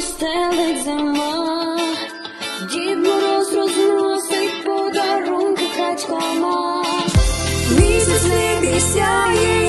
Вікно стелить зима, дід мороз розносить подарунки крадькома. Місяць не сяє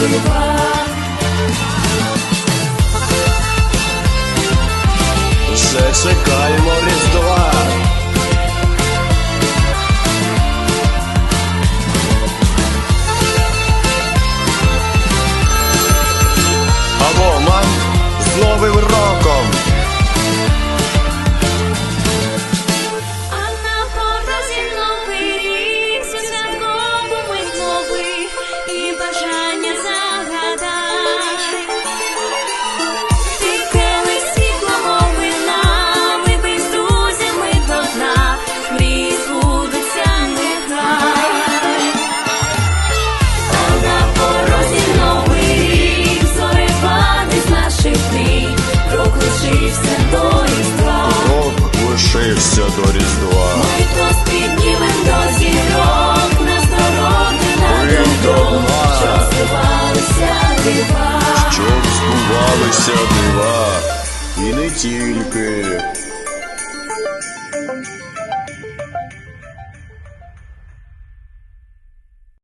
todo lugar. Sexo é Marzenia za збувалися дива, щоб збувалися дива, і не тільки.